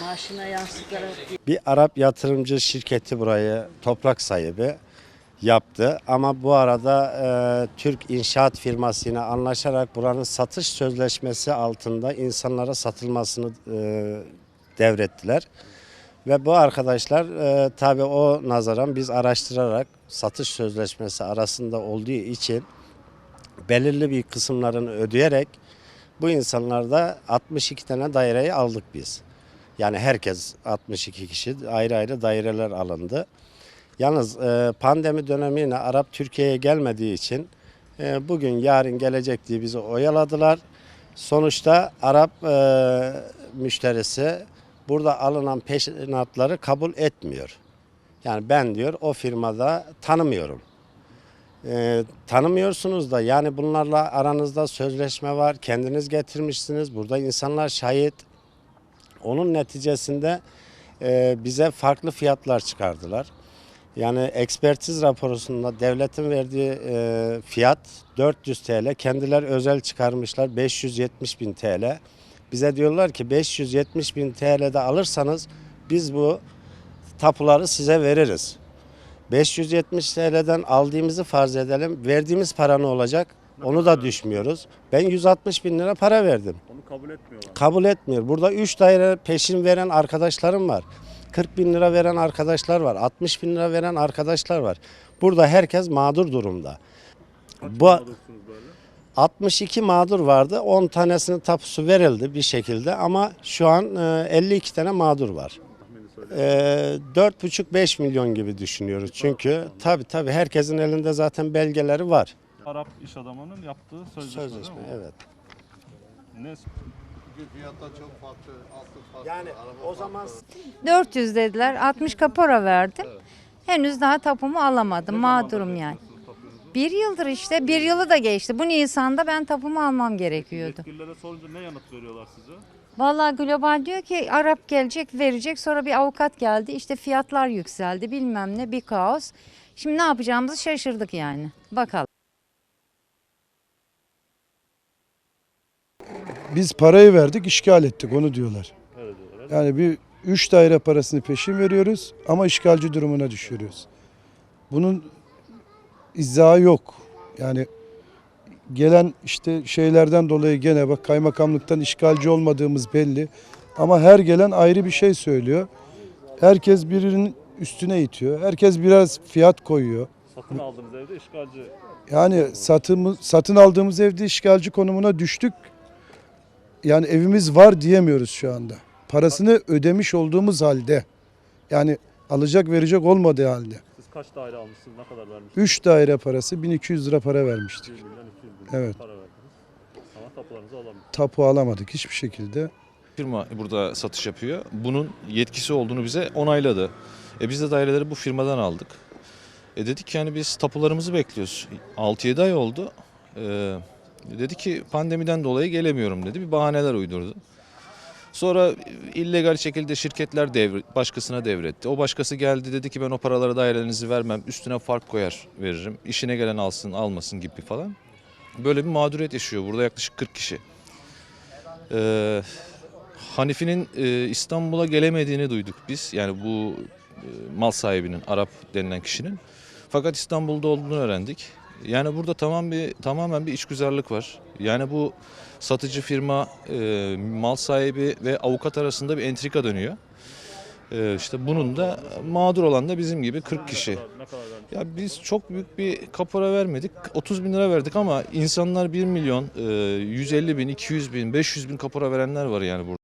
Maaşına yansıtarak Bir Arap yatırımcı şirketi burayı toprak sahibi yaptı. Ama bu arada e, Türk inşaat firmasıyla anlaşarak buranın satış sözleşmesi altında insanlara satılmasını e, devrettiler. Ve bu arkadaşlar e, tabi o nazaran biz araştırarak satış sözleşmesi arasında olduğu için belirli bir kısımlarını ödeyerek bu insanlarda 62 tane daireyi aldık biz. Yani herkes 62 kişi ayrı ayrı daireler alındı. Yalnız e, pandemi dönemiyle Arap Türkiye'ye gelmediği için e, bugün yarın gelecek diye bizi oyaladılar. Sonuçta Arap e, müşterisi burada alınan peşinatları kabul etmiyor. Yani ben diyor o firmada tanımıyorum. E, tanımıyorsunuz da yani bunlarla aranızda sözleşme var. Kendiniz getirmişsiniz. Burada insanlar şahit. Onun neticesinde e, bize farklı fiyatlar çıkardılar. Yani ekspertiz raporunda devletin verdiği e, fiyat 400 TL. Kendiler özel çıkarmışlar 570 bin TL. Bize diyorlar ki 570 bin TL'de alırsanız biz bu tapuları size veririz. 570 TL'den aldığımızı farz edelim. Verdiğimiz para ne olacak? Onu da düşmüyoruz. Ben 160 bin lira para verdim. Onu kabul etmiyorlar. Kabul etmiyor. Burada 3 daire peşin veren arkadaşlarım var. 40 bin lira veren arkadaşlar var. 60 bin lira veren arkadaşlar var. Burada herkes mağdur durumda. Kaç Bu- mağdursunuz böyle? 62 mağdur vardı. 10 tanesinin tapusu verildi bir şekilde ama şu an e, 52 tane mağdur var. Tahmini söyle. E, 4,5-5 milyon gibi düşünüyoruz. Çünkü tabi tabi herkesin elinde zaten belgeleri var. Arap iş adamının yaptığı sözleşme, Sözleşme değil mi? evet. Ne? Çünkü fiyatlar çok farklı, altı farklı. Yani araba o zaman 400 dediler. 60 kapora verdim. Henüz daha tapumu alamadım. Mağdurum yani. Bir yıldır işte. Bir yılı da geçti. Bu Nisan'da ben tapumu almam gerekiyordu. Yetkililere sorunca ne yanıt veriyorlar size? Vallahi Global diyor ki Arap gelecek verecek. Sonra bir avukat geldi. İşte fiyatlar yükseldi bilmem ne bir kaos. Şimdi ne yapacağımızı şaşırdık yani. Bakalım. Biz parayı verdik, işgal ettik onu diyorlar. Yani bir 3 daire parasını peşin veriyoruz ama işgalci durumuna düşürüyoruz. Bunun izahı yok. Yani gelen işte şeylerden dolayı gene bak kaymakamlıktan işgalci olmadığımız belli. Ama her gelen ayrı bir şey söylüyor. Herkes birinin üstüne itiyor. Herkes biraz fiyat koyuyor. Satın aldığımız evde işgalci. Yani satımı, satın aldığımız evde işgalci konumuna düştük. Yani evimiz var diyemiyoruz şu anda. Parasını ödemiş olduğumuz halde. Yani alacak verecek olmadığı halde. Kaç daire almışsınız? Ne kadar vermişsiniz? 3 daire parası 1200 lira para 1 vermiştik. milyon 200 bin Evet. para verdiniz. Ama tapularınızı alamadınız. Tapu alamadık hiçbir şekilde. firma burada satış yapıyor. Bunun yetkisi olduğunu bize onayladı. E biz de daireleri bu firmadan aldık. E dedik ki yani biz tapularımızı bekliyoruz. 6-7 ay oldu. E, dedi ki pandemiden dolayı gelemiyorum dedi. Bir bahaneler uydurdu. Sonra illegal şekilde şirketler devr başkasına devretti. O başkası geldi dedi ki ben o paralara dairelerinizi vermem. Üstüne fark koyar veririm. İşine gelen alsın almasın gibi falan. Böyle bir mağduriyet yaşıyor burada yaklaşık 40 kişi. Ee, Hanifi'nin e, İstanbul'a gelemediğini duyduk biz. Yani bu e, mal sahibinin, Arap denilen kişinin. Fakat İstanbul'da olduğunu öğrendik. Yani burada tamam bir tamamen bir içgüzarlık var. Yani bu satıcı firma, e, mal sahibi ve avukat arasında bir entrika dönüyor. E, işte bunun da mağdur olan da bizim gibi 40 kişi. Ya biz çok büyük bir kapora vermedik. 30 bin lira verdik ama insanlar 1 milyon, e, 150 bin, 200 bin, 500 bin kapora verenler var yani burada.